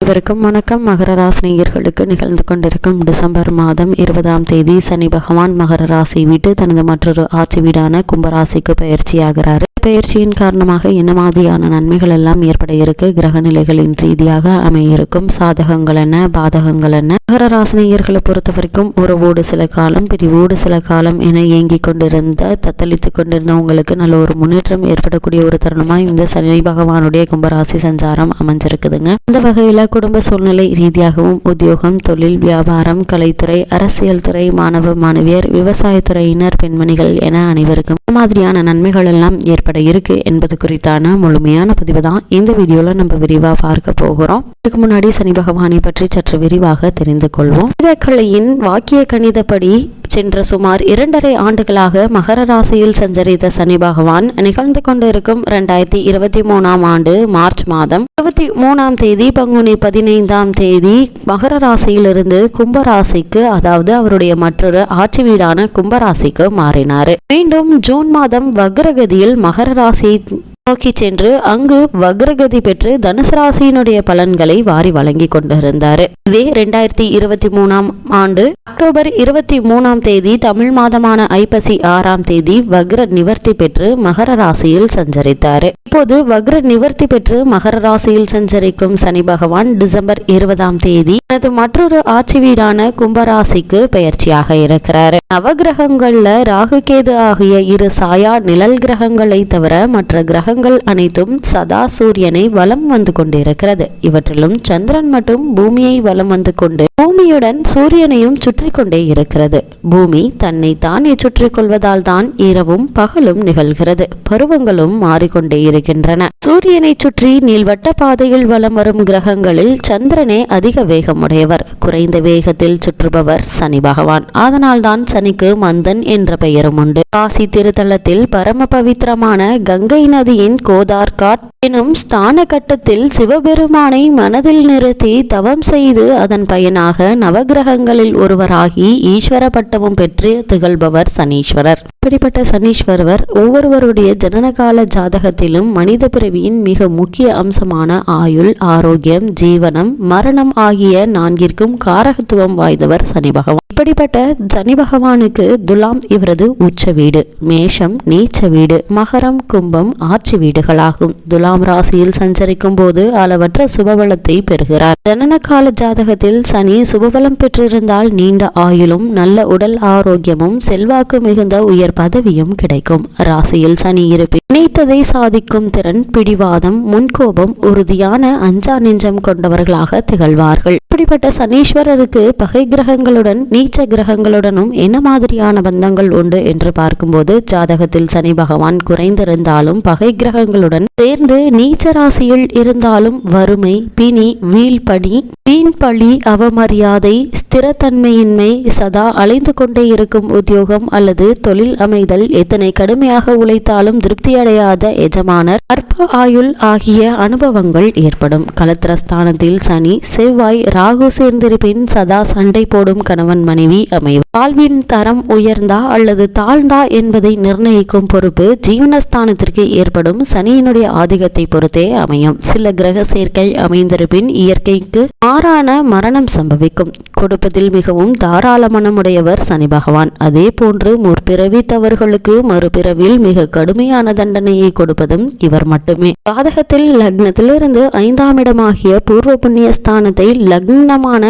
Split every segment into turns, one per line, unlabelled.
அனைவருக்கும் வணக்கம். மகர ராசினியர்களுக்கு நிகழ்ந்து கொண்டிருக்கும் டிசம்பர் மாதம் இருபதாம் தேதி சனி பகவான் மகர ராசி வீட்டு தனது மற்றொரு ஆட்சி வீடான கும்பராசிக்கு பயிற்சியாகிறாரு. பயிற்சியின் காரணமாக என்ன மாதிரியான நன்மைகள் எல்லாம் ஏற்பட இருக்கு? கிரக நிலைகளின் ரீதியாக அமையிருக்கும் சாதகங்கள் என்ன? பாதகங்கள் என்ன? மகர ராசினியர்களை பொறுத்த வரைக்கும் உறவோடு சில காலம் பிரிவோடு சில காலம் என இயங்கிக் கொண்டிருந்த தத்தளித்து கொண்டிருந்த உங்களுக்கு நல்ல ஒரு முன்னேற்றம் ஏற்படக்கூடிய ஒரு தருணமாக இந்த சனி பகவானுடைய கும்பராசி சஞ்சாரம் அமைஞ்சிருக்குதுங்க. இந்த வகையில குடும்ப சூழ்நிலை ரீதியாகவும் உத்தியோகம் தொழில் வியாபாரம் கலைத்துறை அரசியல் துறை மாணவ மாணவியர் விவசாயத்துறையினர் பெண்மணிகள் என அனைவருக்கும் இந்த மாதிரியான நன்மைகள் எல்லாம் ஏற்பட இருக்கு என்பது குறித்தான முழுமையான பதிவு தான். இந்த வீடியோல நம்ம விரிவா பார்க்க போகிறோம். இதுக்கு முன்னாடி சனி பகவானை பற்றி சற்று விரிவாக தெரிந்து கொள்வோம். கலையின் வாக்கிய கணிதப்படி சென்ற சுமார் இரண்டரை ஆண்டுகளாக மகர ராசியில் சஞ்சரித்த சனி பகவான் நிகழ்ந்து கொண்டிருக்கும் இரண்டாயிரத்தி இருபத்தி மூணாம் ஆண்டு மார்ச் மாதம். இருபத்தி மூணாம் தேதி பங்குனி பதினைந்தாம் தேதி மகர ராசியிலிருந்து கும்பராசிக்கு அதாவது அவருடைய மற்றொரு ஆட்சி வீடான கும்பராசிக்கு மாறினார். மீண்டும் ஜூன் மாதம் வக்ரகதியில் மகர ராசி நோக்கி சென்று அங்கு வக்ரகதி பெற்று தனுசு ராசியினுடைய பலன்களை வாரி வழங்கி கொண்டிருந்தார். இதே ரெண்டாயிரத்தி இருபத்தி மூணாம் ஆண்டு அக்டோபர் இருபத்தி மூணாம் தேதி தமிழ் மாதமான ஐப்பசி ஆறாம் தேதி வக்ர நிவர்த்தி பெற்று மகர ராசியில் சஞ்சரித்தார். இப்போது வக்ர நிவர்த்தி பெற்று மகர ராசியில் சஞ்சரிக்கும் சனி பகவான் டிசம்பர் இருபதாம் தேதி தனது மற்றொரு ஆட்சி வீடான கும்பராசிக்கு பயிற்சியாக இருக்கிறார். நவகிரகங்கள்ல ராகு கேது ஆகிய இரு சாயா நிழல் கிரகங்களை தவிர மற்ற கிரக கிரகங்கள் அனைத்தும் சதா சூரியனை வலம் வந்து கொண்டிருக்கிறது. இவற்றிலும் சந்திரன் மட்டும் பூமியை வலம் வந்து கொண்டு பூமியுடன் சூரியனையும் சுற்றி கொண்டே இருக்கிறது. பூமி தன்னை தானே சுற்றி கொள்வதால் தான் இரவும் பகலும் நிகழ்கிறது. பருவங்களும் மாறிக்கொண்டே இருக்கின்றன. சூரியனை சுற்றி நீள்வட்ட பாதையில் வலம் வரும் கிரகங்களில் சந்திரனே அதிக வேகமுடையவர். குறைந்த வேகத்தில் சுற்றுபவர் சனி பகவான். அதனால்தான் சனிக்கு மந்தன் என்ற பெயரும் உண்டு. காசி திருத்தலத்தில் பரம பவித்திரமான கங்கை நதியின் கோதார்காட் எனும் ஸ்தான கட்டத்தில் சிவபெருமானை மனதில் நிறுத்தி தவம் செய்து அதன் பயனாக நவகிரகங்களில் ஒருவராகி ஈஸ்வர பட்டமும் பெற்று திகழ்பவர் சனீஸ்வரர். இப்படிப்பட்ட சனீஸ்வரவர் ஒவ்வொருவருடைய ஜனனகால ஜாதகத்திலும் மனித பிறவியின் மிக முக்கிய அம்சமான ஆயுள் ஆரோக்கியம் ஜீவனம் மரணம் ஆகிய நான்கிற்கும் காரகத்துவம் வாய்ந்தவர் சனி பகவான். இப்படிப்பட்ட சனி பகவானுக்கு துலாம் இவரது உச்ச வீடு மேஷம் நீச்ச வீடு மகரம் கும்பம் ஆட்சி வீடுகளாகும். துலாம் ராசியில் சஞ்சரிக்கும் போது அளவற்ற சுபபலத்தை பெறுகிறார். ஜனனகால ஜாதகத்தில் சனி சுபபலம் பெற்றிருந்தால் நீண்ட ஆயுளும் நல்ல உடல் ஆரோக்கியமும் செல்வாக்கு மிகுந்த உயர் பதவியும் கிடைக்கும். ராசியில் சனி இருப்பின் நினைத்ததை சாதிக்கும் திறன் பிடிவாதம் முன்கோபம் உறுதியான அஞ்சா நெஞ்சம் கொண்டவர்களாக திகழ்வார்கள். இப்படிப்பட்ட சனீஸ்வரருக்கு பகை கிரகங்களுடன் நீச்ச கிரகங்களுடனும் என்ன மாதிரியான பந்தங்கள் உண்டு என்று பார்க்கும்போது ஜாதகத்தில் சனி பகவான் குறைந்திருந்தாலும் பகை கிரகங்களுடன் சேர்ந்து நீச்ச ராசியில் இருந்தாலும் வறுமை பிணி வீழ்படி வீண்பழி அவமரியாதை ஸ்திரத்தன்மையின்மை சதா அலைந்து கொண்டே இருக்கும் உத்தியோகம் அல்லது தொழில் அமைதல் எத்தனை கடுமையாக உழைத்தாலும் திருப்தியடையாத எஜமானர் அற்ப ஆயுள் ஆகிய அனுபவங்கள் ஏற்படும். கலத்திரஸ்தானத்தில் சனி செவ்வாய் ராகு சேர்ந்திருப்பின் சதா சண்டை போடும் கணவன் மனைவி அமைவு. வாழ்வின் தரம் உயர்ந்தா அல்லது தாழ்ந்தா என்பதை நிர்ணயிக்கும் பொறுப்பு ஜீவனஸ்தானத்திற்கு ஏற்படும். சனியினுடைய ஆதிக்கத்தை பொறுத்தே அமையும். சில கிரக சேர்க்கை அமைந்திருப்பின் இயற்கைக்கு மாறான மரணம் சம்பவிக்கும். கொடுப்பதில் மிகவும் தாராள மனமுடையவர் சனி பகவான். அதே போன்று முற்பிறவி செய்தவர்களுக்கு மறுபிறவில் மிக கடுமையான தண்டனையை கொடுப்பதும் இவர் மட்டுமே. ஜாதகத்தில் லக்னத்திலிருந்து ஐந்தாம் இடமாகிய பூர்வ புண்ணிய ஸ்தானத்தை லக்னமான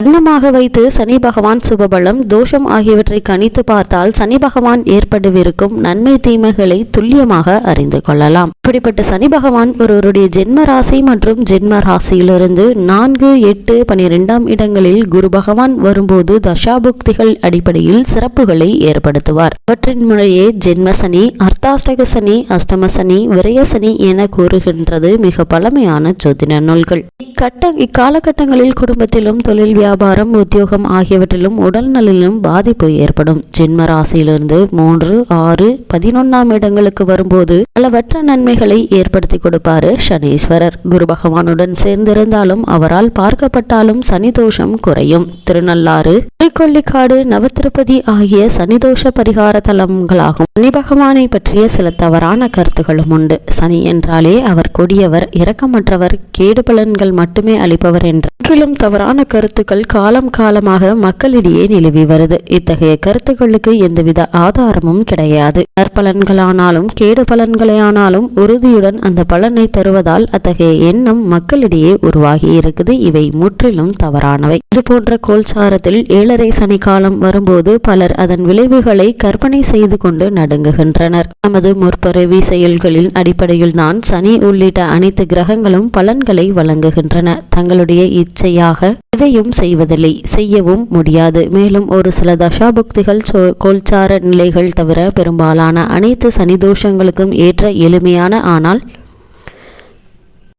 லக்னமாக வைத்து சனி பகவான் சுபபலம் தோஷம் ஆகியவற்றை கணித்து பார்த்தால் சனி பகவான் ஏற்படவிருக்கும் நன்மை தீமைகளை துல்லியமாக அறிந்து கொள்ளலாம். இப்படிப்பட்ட சனி பகவான் ஒருவருடைய ஜென்ம ராசி மற்றும் ஜென்ம ராசியிலிருந்து நான்கு எட்டு பனிரெண்டாம் இடங்களில் குரு பகவான் வரும்போது தசாபுக்திகள் அடிப்படையில் சிறப்புகளை ஏற்படுத்துவார். அவற்றின் முறையே ஜென்ம சனி அர்த்தாஷ்டக சனி அஷ்டம சனி விரய சனி என கூறுகின்றது மிக பழமையான ஜோதிட நூல்கள். இக்கட்ட இக்காலகட்டங்களில் குடும்பத்திலும் தொழில் வியாபாரம் உத்தியோகம் ஆகியவற்றிலும் உடல் நலிலும் பாதிப்பு ஏற்படும். ஜென்ம ராசியிலிருந்து மூன்று ஆறு பதினொன்னாம் இடங்களுக்கு வரும்போது பலவற்ற நன்மைகள் நன்மைகளை ஏற்படுத்தி கொடுப்பாரு சனீஸ்வரர். குரு பகவானுடன் சேர்ந்திருந்தாலும் அவரால் பார்க்கப்பட்டாலும் சனிதோஷம் குறையும். திருநள்ளாறு திருக்கொள்ளிக்காடு நவத்திருப்பதி ஆகிய சனிதோஷ பரிகார தலங்களாகும். சனி பகவானை பற்றிய சில தவறான கருத்துகளும் உண்டு. சனி என்றாலே அவர் கொடியவர் இரக்கமற்றவர் கேடு பலன்கள் மட்டுமே அளிப்பவர் என்ற முற்றிலும் தவறான கருத்துக்கள் காலம் காலமாக மக்களிடையே நிலவி வருது. இத்தகைய கருத்துக்களுக்கு எந்தவித ஆதாரமும் கிடையாது. நற்பலன்களானாலும் கேடு பலன்களையானாலும் உறுதியுடன் அந்த பலனை தருவதால் அத்தகைய எண்ணம் மக்களிடையே உருவாகி இருக்குது. இவை முற்றிலும் தவறானவை. இது போன்ற கோல்சாரத்தில் ஏழரை சனி காலம் வரும்போது பலர் அதன் விளைவுகளை கற்பனை செய்து கொண்டு நடுங்குகின்றனர். நமது முற்பறவி செயல்களின் அடிப்படையில் தான் சனி உள்ளிட்ட அனைத்து கிரகங்களும் பலன்களை வழங்குகின்றன. தங்களுடைய இச்சையாக எதையும் செய்வதில்லை. செய்யவும் முடியாது. மேலும் ஒரு சில தசாபுக்திகள் கோல்சார நிலைகள் தவிர பெரும்பாலான அனைத்து சனி தோஷங்களுக்கும் ஏற்ற எளிமையான ஆனால்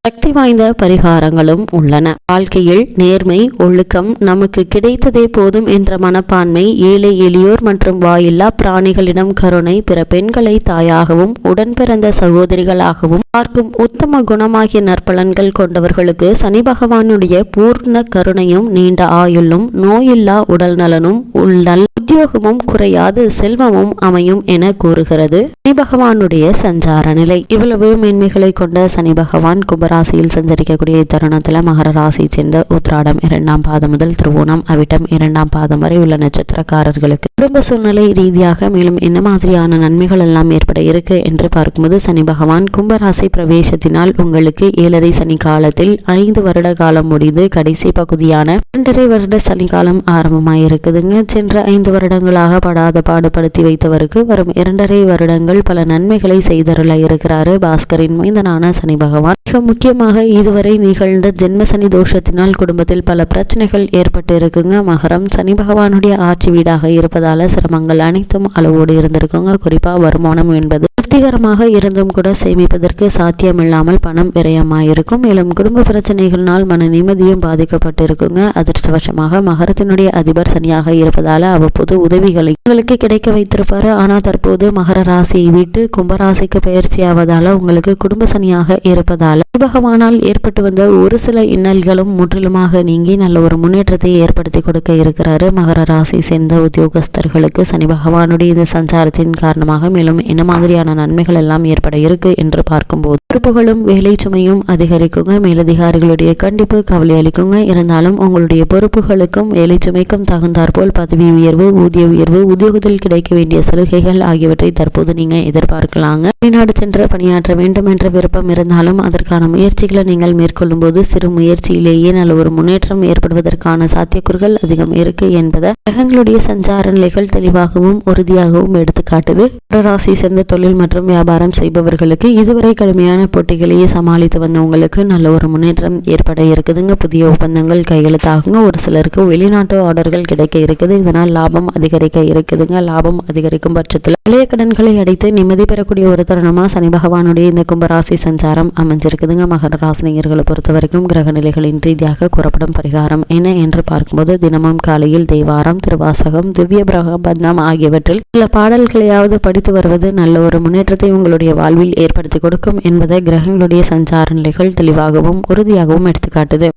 சக்தி வாய்ந்த பரிகாரங்களும் உள்ளன. வாழ்க்கையில் நேர்மை ஒழுக்கம் நமக்கு கிடைத்ததே போதும் என்ற மனப்பான்மை ஏழை எளியோர் மற்றும் வாயில்லா பிராணிகளிடம் கருணை பிற பெண்களை தாயாகவும் உடன் பிறந்த சகோதரிகளாகவும் பார்க்கும் உத்தம குணமாகிய நற்பலன்கள் கொண்டவர்களுக்கு சனி பகவானுடைய பூர்ண கருணையும் நீண்ட ஆயுளும் நோயில்லா உடல் நலனும் உள்ள உத்தியோகமும் குறையாது செல்வமும் அமையும் என கூறுகிறது. சனி பகவானுடைய சஞ்சார நிலை. இவ்வளவு மேன்மைகளை கொண்ட சனி பகவான் ராசியில் சஞ்சரிக்கக்கூடிய தருணத்தில் மகர ராசியை சேர்ந்த உத்ராடம் இரண்டாம் பாதம் முதல் திருவோணம் அவிட்டம் இரண்டாம் பாதம் வரை உள்ள நட்சத்திரக்காரர்களுக்கு குடும்ப சூழ்நிலை ரீதியாக மேலும் என்ன மாதிரியான நன்மைகள் எல்லாம் ஏற்பட இருக்கு என்று பார்க்கும்போது சனி பகவான் கும்பராசி பிரவேசத்தினால் உங்களுக்கு ஏழரை சனி காலத்தில் ஐந்து வருட காலம் முடிந்து கடைசி பகுதியான இரண்டரை வருட சனி காலம் ஆரம்பமாயிருக்குதுங்க சென்ற ஐந்து வருடங்களாக படாத பாடுபடுத்தி வைத்தவருக்கு வரும் இரண்டரை வருடங்கள் பல நன்மைகளை செய்தருள இருக்கிறாரு பாஸ்கரின் மைந்தனான சனி பகவான். மிக முக்கியமாக இதுவரை நிகழ்ந்த ஜென்ம சனி தோஷத்தினால் குடும்பத்தில் பல பிரச்சனைகள் ஏற்பட்டு இருக்குங்க. மகரம் சனி பகவானுடைய ஆட்சி வீடாக இருப்பதால் சிரமங்கள் அனைத்தும் அளவோடு இருந்திருக்குங்க. குறிப்பாக வருமானம் என்பது திருப்திகரமாக இருந்தும் கூட சேமிப்பதற்கு சாத்தியமில்லாமல் பணம் விரயமாயிருக்கும். மேலும் குடும்ப பிரச்சனைகளினால் மன நிம்மதியும் பாதிக்கப்பட்டிருக்குங்க. அதிர்ஷ்டவசமாக மகரத்தினுடைய அதிபர் சனியாக இருப்பதால் அவ்வப்போது உதவிகளை உங்களுக்கு கிடைக்க வைத்திருப்பார். ஆனால் தற்போது மகர ராசியை விட்டு கும்பராசிக்கு பயிற்சி ஆவதால உங்களுக்கு குடும்ப சனியாக இருப்பதால் பகவானால் ஏற்பட்டு வந்த ஒரு சில இன்னல்களும் முற்றிலுமாக நீங்கி நல்ல ஒரு முன்னேற்றத்தை ஏற்படுத்தி கொடுக்க இருக்கிறாரு. மகர ராசி சேர்ந்த உத்தியோகஸ்தர்களுக்கு சனி பகவானுடைய இந்த சஞ்சாரத்தின் காரணமாக மேலும் என்ன மாதிரியான நன்மைகள் எல்லாம் ஏற்பட இருக்கு என்று பார்க்கும்போது பொறுப்புகளும் வேலை சுமையும் அதிகரிக்குங்க. மேலதிகாரிகளுடைய கண்டிப்பு கவலை அளிக்குங்க. இருந்தாலும் உங்களுடைய பொறுப்புகளுக்கும் வேலை சுமைக்கும் தகுந்தாற்போல் பதவி உயர்வு ஊதிய உயர்வு உத்தியோகத்தில் கிடைக்க வேண்டிய சலுகைகள் ஆகியவற்றை தற்போது நீங்க எதிர்பார்க்கலாங்க. வெளிநாடு சென்று பணியாற்ற வேண்டும் என்ற விருப்பம் இருந்தாலும் அதற்கான முயற்சிகளை நீங்கள் மேற்கொள்ளும் போது சிறு முயற்சியிலேயே நல்ல ஒரு முன்னேற்றம் ஏற்படுவதற்கான சாத்தியக்கூறுகள் அதிகம் இருக்கு என்பதை கிரகங்களுடைய சஞ்சார நிலைகள் தெளிவாகவும் உறுதியாகவும் எடுத்துக்காட்டுது. ராசி சேர்ந்த தொழில் மற்றும் வியாபாரம் செய்பவர்களுக்கு இதுவரை கடுமையான போட்டிகளையே சமாளித்து வந்தவங்களுக்கு நல்ல ஒரு முன்னேற்றம் ஏற்பட இருக்குதுங்க. புதிய ஒப்பந்தங்கள் கையெழுத்தாகுங்க. ஒரு சிலருக்கு வெளிநாட்டு ஆர்டர்கள் கிடைக்க இருக்குது. இதனால் லாபம் அதிகரிக்க இருக்குதுங்க. லாபம் அதிகரிக்கும் பட்சத்தில் பழைய கடன்களை அடைத்து நிம்மதி பெறக்கூடிய ஒரு தருணமாக சனி பகவானுடைய இந்த கும்பராசி சஞ்சாரம் அமைஞ்சிருக்குதுங்க. மகர ராசினியர்களை பொறுத்த வரைக்கும் கிரக நிலைகளின் ரீதியாக கூறப்படும் பரிகாரம் என்ன என்று பார்க்கும்போது தினமும் காலையில் தேவாரம் திருவாசகம் திவ்ய பிரகபந்தம் ஆகியவற்றில் சில பாடல்களையாவது படித்து வருவது நல்ல ஒரு முன்னேற்றத்தை உங்களுடைய வாழ்வில் ஏற்படுத்தி கொடுக்கும் என்பதை கிரகங்களுடைய சஞ்சார நிலைகள் தெளிவாகவும் உறுதியாகவும் எடுத்துக்காட்டுது.